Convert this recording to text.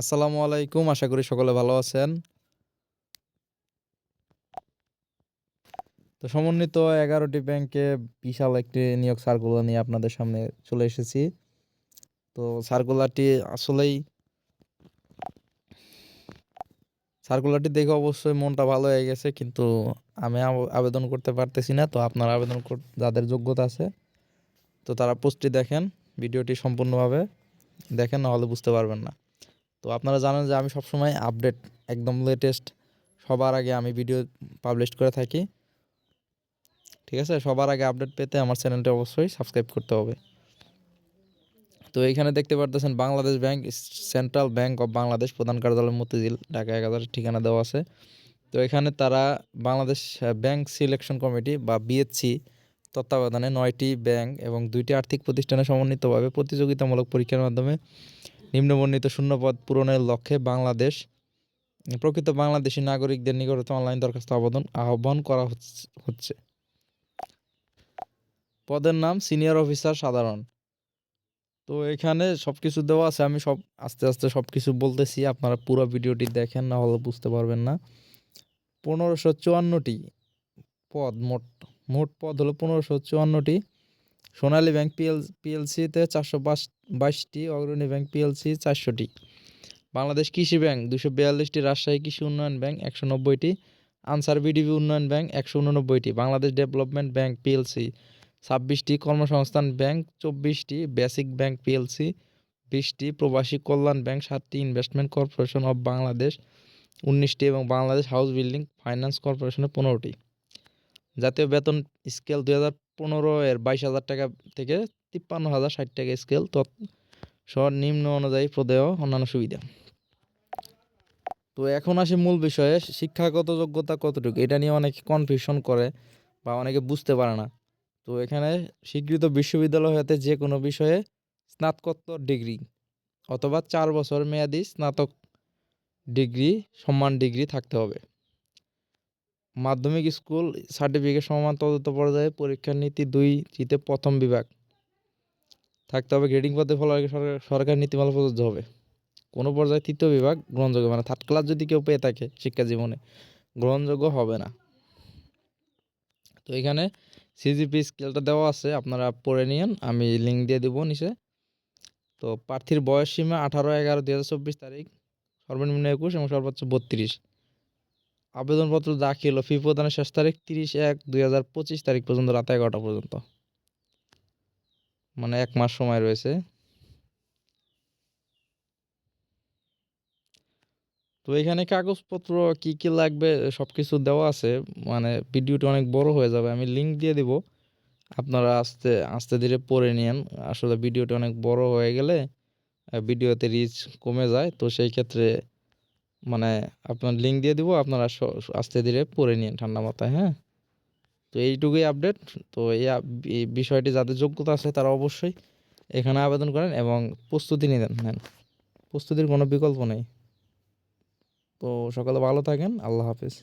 আসসালামু আলাইকুম, আশা করি সকলে ভালো আছেন। তো সমন্বিত এগারোটি ব্যাংকে বিশাল একটি নিয়োগ সার্কুলার নিয়ে আপনাদের সামনে চলে এসেছি। তো সার্কুলারটি আসলেই সার্কুলারটি দেখে অবশ্যই মনটা ভালো হয়ে গেছে, কিন্তু আমি আবেদন করতে পারতেছি না, তো আপনারা আবেদন যাদের যোগ্যতা আছে, তো তারা পোস্টটি দেখেন, ভিডিওটি সম্পূর্ণভাবে দেখেন নাহলে বুঝতে পারবেন না। তো আপনারা জানেন যে আমি সবসময় আপডেট, একদম লেটেস্ট সবার আগে আমি ভিডিও পাবলিশ করে থাকি। ঠিক আছে? সবার আগে আপডেট পেতে আমার চ্যানেলটি অবশ্যই সাবস্ক্রাইব করতে হবে। তো এখানে দেখতে পারতেছেন Bangladesh bank central bank of Bangladesh প্রধান কার্যালয় মতিঝিল, ঢাকা এক হাজার ঠিকানা দেওয়া আছে। তো এখানে তারা বাংলাদেশ ব্যাংক সিলেকশন কমিটি বা বিএসসি তত্ত্বাবধানে নয়টি ব্যাংক এবং দুইটি আর্থিক প্রতিষ্ঠানে সমন্বিতভাবে প্রতিযোগিতামূলক পরীক্ষার মাধ্যমে নিম্নবর্ণিত শূন্যপদ পূরণের লক্ষ্যে বাংলাদেশ, প্রকৃত বাংলাদেশি নাগরিকদের নিকট অনলাইন দরখাস্ত আবেদন আহ্বান করা হচ্ছে- হচ্ছে। পদের নাম সিনিয়র অফিসার সাধারণ। তো এখানে সব কিছু দেওয়া আছে, আমি সব, আস্তে আস্তে সব কিছু বলতেছি, আপনারা পুরো ভিডিওটি দেখেন, না হলে বুঝতে পারবেন না। পনেরোশো চুয়ান্নটি পদ, মোট মোট পদ হলো পনেরোশো চুয়ান্নটি। সোনালী ব্যাংক পিএল পিএলসিতে চারশো বাইশটি অগ্রণী ব্যাংক পিএলসি চারশোটি বাংলাদেশ কৃষি ব্যাংক দুশো বিয়াল্লিশটি রাজশাহী কৃষি উন্নয়ন ব্যাংক একশো নব্বইটি আনসার বিডিবি উন্নয়ন ব্যাংক একশো উননব্বইটি বাংলাদেশ ডেভেলপমেন্ট ব্যাংক পিএলসি ছাব্বিশটি কর্মসংস্থান ব্যাংক চব্বিশটি বেসিক ব্যাংক পিএলসি বিশটি প্রবাসী কল্যাণ ব্যাংক সাতটি, ইনভেস্টমেন্ট কর্পোরেশন অব বাংলাদেশ উনিশটি এবং বাংলাদেশ হাউস বিল্ডিং ফাইন্যান্স কর্পোরেশনের পনেরোটি জাতীয় বেতন স্কেল দুই হাজার পনেরো এর বাইশ হাজার টাকা থেকে তিপ্পান্ন হাজার ষাট টাকা স্কেল সহ নিম্ন অনুযায়ী প্রদেয় অন্যান্য সুবিধা। তো এখন আসি মূল বিষয়ে, শিক্ষাগত যোগ্যতা কতটুকু? এটা নিয়ে অনেকে কনফিউশন করে বা অনেকে বুঝতে পারে না। তো এখানে স্বীকৃত বিশ্ববিদ্যালয় হতে যে কোনো বিষয়ে স্নাতকোত্তর ডিগ্রি অথবা চার বছর মেয়াদি স্নাতক ডিগ্রি সম্মান ডিগ্রি থাকতে হবে। মাধ্যমিক স্কুল সার্টিফিকেট সমান তদন্ত পর্যায়ে পরীক্ষার নীতি দুই জিতে প্রথম বিভাগ। থাকতে হবে গ্রেডিং পদ্ধতি ফলো সরকার সরকার নীতিমালা প্রযোজ্য হবে। কোনো পর্যায়ে তৃতীয় বিভাগ গ্রহণযোগ্য মানে থার্ড ক্লাস যদি কেউ পেয়ে থাকে শিক্ষা জীবনে, গ্রহণযোগ্য হবে না। তো এখানে সিজিপি স্কেলটা দেওয়া আছে, আপনারা পড়ে নিন আমি লিঙ্ক দিয়ে দেবো নিচে। তো প্রার্থীর বয়স সীমা আঠারো এগারো দুই হাজার চব্বিশ তারিখ, সর্বনিম্ন একুশ এবং সর্বোচ্চ বত্রিশ। আবেদনপত্র দাখিল ও ফি প্রদানের শেষ তারিখ তিরিশ এক দুই হাজার পঁচিশ তারিখ পর্যন্ত, রাত এগারোটা পর্যন্ত। মানে এক মাস সময় রয়েছে। তো এখানে কাগজপত্র কি কি লাগবে সব কিছু দেওয়া আছে। মানে ভিডিওটা অনেক বড় হয়ে যাবে, আমি লিঙ্ক দিয়ে দিব। আপনারা আস্তে আস্তে ধীরে পড়ে নিন আসলে ভিডিওটা অনেক বড় হয়ে গেলে ভিডিওতে রিচ কমে যায়। তো সেই ক্ষেত্রে মানে আপনার লিঙ্ক দিয়ে দিব, আপনারা আস্তে ধীরে পড়ে নিন ঠান্ডা মাথায় হ্যাঁ? তো এইটুকুই আপডেট তো এই বিষয়টি যাদের যোগ্যতা আছে তারা অবশ্যই এখানে আবেদন করেন এবং প্রস্তুতি নিতেন নেন। প্রস্তুতির কোনো বিকল্প নেই। তো সকালে ভালো থাকেন, আল্লাহ হাফেজ।